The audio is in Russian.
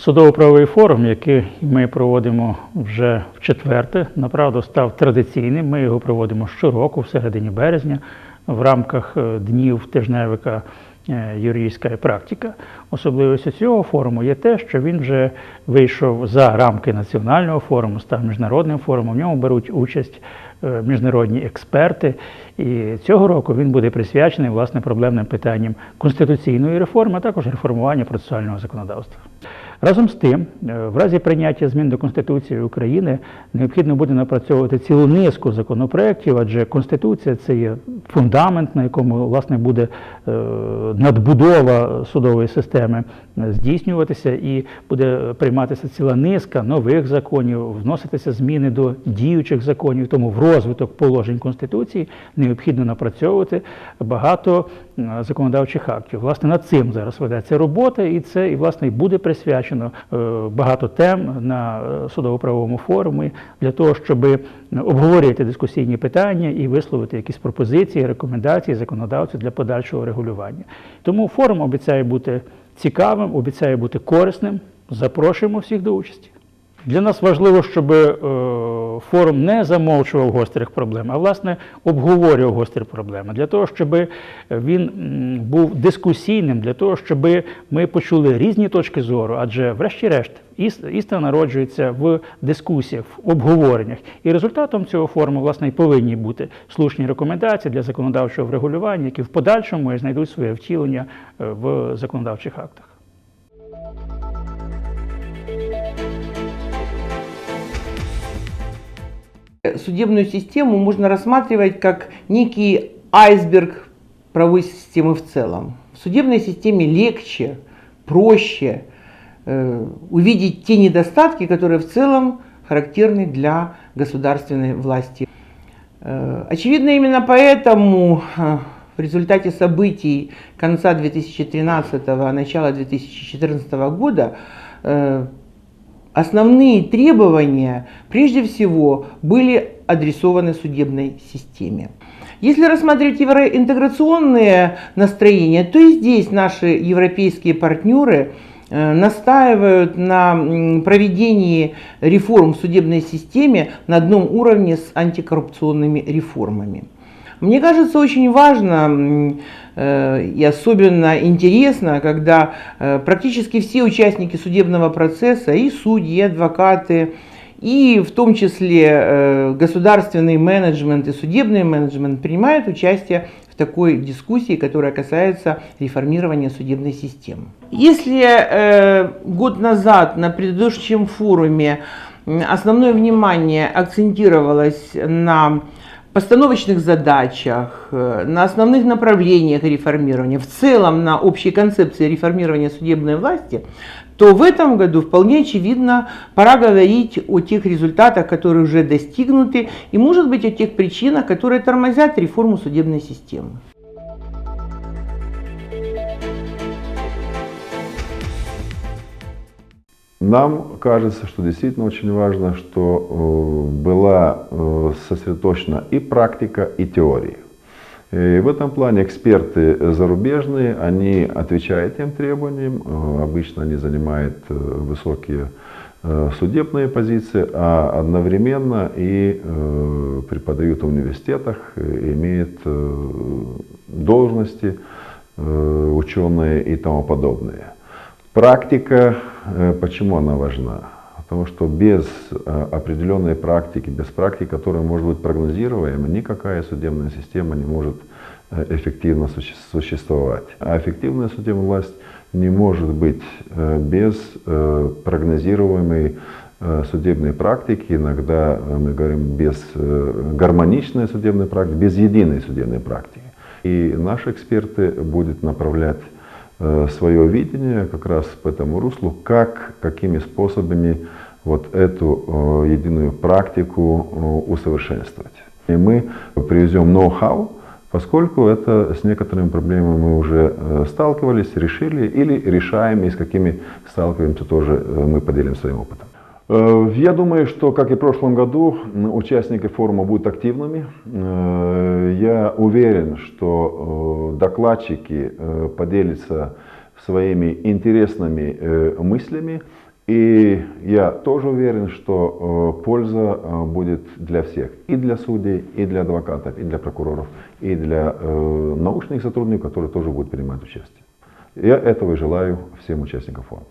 Судово-правовий форум, який ми проводимо вже в четверте, направду став традиційним. Ми його проводимо щороку, в середині березня, в рамках е, днів тижневика е, юридська практика. Особливістю цього форуму є те, що він вже вийшов за рамки національного форуму, став міжнародним форумом. В ньому беруть участь е, міжнародні експерти. І цього року він буде присвячений власне проблемним питанням конституційної реформи, а також реформування процесуального законодавства. Разом з тим, е, в разі прийняття змін до Конституції України необхідно буде напрацьовувати цілу низку законопроєктів, адже Конституція це є фундамент, на якому власне буде е, надбудова судової системи е, здійснюватися, і буде прийматися ціла низка нових законів, вноситися зміни до діючих законів. Тому в розвиток положень Конституції необхідно напрацьовувати багато законодавчих актів. Власне, над цим зараз ведеться робота, і це і власне буде присвячено е, багато тем на е, судово-правовому форумі для того, щоб обговорити дискусійні питання і висловити якісь пропозиції, рекомендації законодавцю для подальшого регулювання. Тому форум обіцяє бути цікавим, обіцяє бути корисним. Запрошуємо всіх до участі. Для нас важливо, щоб е, форум не замовчував гострих проблем, а власне обговорював гострі проблеми. Для того, щоб він був дискусійним, для того, щоб ми почули різні точки зору, адже, врешті-решт, істина народжується в дискусіях, в обговореннях. І результатом цього форуму, власне, і повинні бути слушні рекомендації для законодавчого врегулювання, які в подальшому знайдуть своє втілення е, в законодавчих актах. Судебную систему можно рассматривать как некий айсберг правовой системы в целом. В судебной системе легче, проще э, увидеть те недостатки, которые в целом характерны для государственной власти. Э, очевидно, именно поэтому э, в результате событий конца 2013 начала 2014 года э, Основные требования, прежде всего, были адресованы судебной системе. Если рассматривать евроинтеграционные настроения, то и здесь наши европейские партнеры э, настаивают на проведении реформ в судебной системе на одном уровне с антикоррупционными реформами. Мне кажется, очень важно э, и особенно интересно, когда э, практически все участники судебного процесса, и судьи, и адвокаты, и в том числе э, государственный менеджмент и судебный менеджмент принимают участие в такой дискуссии, которая касается реформирования судебной системы. Если э, год назад на предыдущем форуме основное внимание акцентировалось на постановочных задачах, э, на основных направлениях реформирования, в целом на общей концепции реформирования судебной власти, то в этом году вполне очевидно пора говорить о тех результатах, которые уже достигнуты, и может быть о тех причинах, которые тормозят реформу судебной системы. Нам кажется, что действительно очень важно, что э, была э, сосредоточена и практика, и теория. И в этом плане эксперты зарубежные, они отвечают тем требованиям, Э, обычно они занимают э, высокие э, судебные позиции, а одновременно и э, преподают в университетах, э, имеют э, должности э, ученые и тому подобное. Практика, э, почему она важна? Потому что без э, определенной практики, без практики, которая может быть прогнозируема, никакая судебная система не может э, эффективно суще- существовать. А эффективная судебная власть не может быть без прогнозируемой судебной практики, иногда мы говорим без гармоничной судебной практики, без единой судебной практики. И наши эксперты будут направлять свое видение как раз по этому руслу, как, какими способами вот эту э, единую практику э, усовершенствовать. И мы привезем ноу-хау, поскольку это с некоторыми проблемами мы уже э, сталкивались, решили или решаем, и с какими сталкиваемся тоже э, мы поделим своим опытом. Э, Я думаю, что, как и в прошлом году, участники форума будут активными. Э, Я уверен, что э, докладчики поделятся своими интересными мыслями. И я тоже уверен, что польза будет для всех. И для судей, и для адвокатов, и для прокуроров, и для научных сотрудников, которые тоже будут принимать участие. Я этого и желаю всем участникам форума.